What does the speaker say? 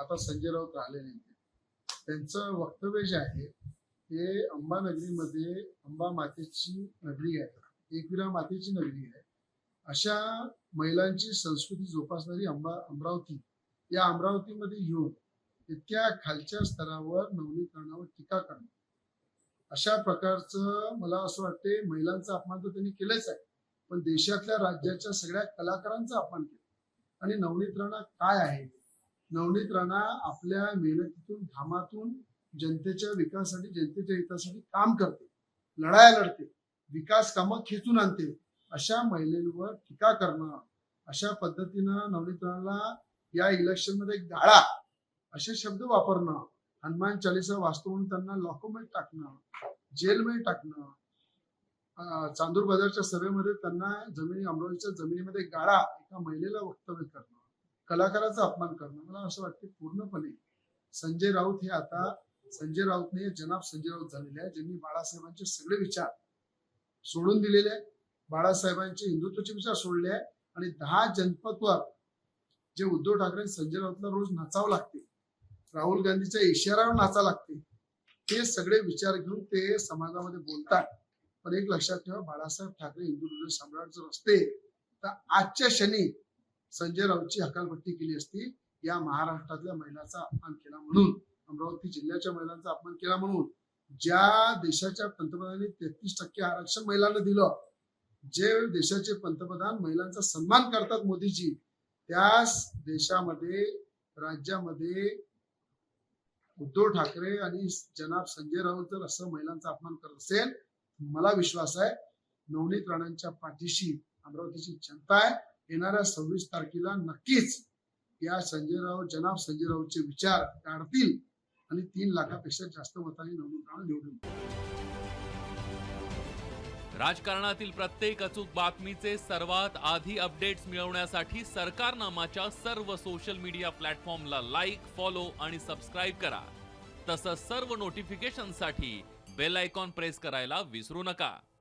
आता संजय राऊत राहिले नाही त्यांचं वक्तव्य जे आहे ते अंबानगरीमध्ये अंबा मातेची नगरी आहे. एकविरा मातेची नगरी आहे. अशा महिलांची संस्कृती जोपासणारी अंबा अमरावती या अमरावतीमध्ये येऊन इतक्या खालच्या स्तरावर नवनीकरणावर टीका करणं. अशा प्रकारचं मला असं वाटते महिलांचा अपमान तर त्यांनी केलंच आहे. पण देशातल्या राज्याच्या सगळ्या कलाकारांचा अपमान केला. आणि नवनीकरणा काय आहे? नवनीत राणा आपल्या मेहनतीतून घामातून जनतेच्या विकासासाठी जनतेच्या हितासाठी काम करते. लढाया लढते. विकास कामं खेचून आणते. अशा महिलेवर टीका करणं अशा पद्धतीनं नवनीत राणाला या इलेक्शनमध्ये गाळा असे शब्द वापरणं हनुमान चालिसा वाचतो म्हणून त्यांना लॉकोमेट टाकणं जेलमध्ये टाकणं चांदूर बाजारच्या सभेमध्ये त्यांना जमिनी अमरावतीच्या जमिनीमध्ये गाळा एका महिलेला वक्तव्य करणं. कलाकाराचा अपमान करणं. मला असं वाटतं पूर्णपणे संजय राऊत हे आता संजय राऊत नाही जनाब संजय राऊत झालेले आहे ज्यांनी बाळासाहेबांचे सगळे विचार सोडून दिलेले आहे बाळासाहेबांचे हिंदुत्वाचे विचार सोडले आहे आणि दहा जनपदवर जे उद्धव ठाकरे संजय राऊतला रोज नाचावं लागते राहुल गांधीच्या इशाऱ्यावर नाचा लागते ते सगळे विचार घेऊन ते समाजामध्ये बोलतात. पण एक लक्षात ठेवा बाळासाहेब ठाकरे हिंदू सम्राट जर असते तर आजच्या क्षणी संजय राऊतची हकालपट्टी केली असती या महाराष्ट्रातल्या महिलांचा अपमान केला म्हणून अमरावती जिल्ह्याच्या महिलांचा अपमान केला म्हणून ज्या देशाच्या पंतप्रधानांनी तेहतीस टक्के आरक्षण महिलांना दिलं जे देशाचे पंतप्रधान महिलांचा सन्मान करतात मोदीजी त्याच देशामध्ये राज्यामध्ये उद्धव ठाकरे आणि जनाब संजय राऊत जर असं महिलांचा अपमान करत असेल मला विश्वास आहे नवनीत राणांच्या पाठीशी अमरावतीची जनता आहे. येणाऱ्या सव्वीस तारखेला नक्कीच या संजय राऊत जनाब संजय राऊतचे विचार काढतील आणि तीन लाखापेक्षा जास्त मतांनी नवनीत निवडून राजकारणातील प्रत्येक अचूक बातमीचे सर्वात आधी अपडेट्स मिळवण्यासाठी सरकारनामाच्या सर्व सोशल मीडिया प्लॅटफॉर्मला लाईक फॉलो आणि सबस्क्राईब करा. तसंच सर्व नोटिफिकेशनसाठी बेल आयकॉन प्रेस करायला विसरू नका.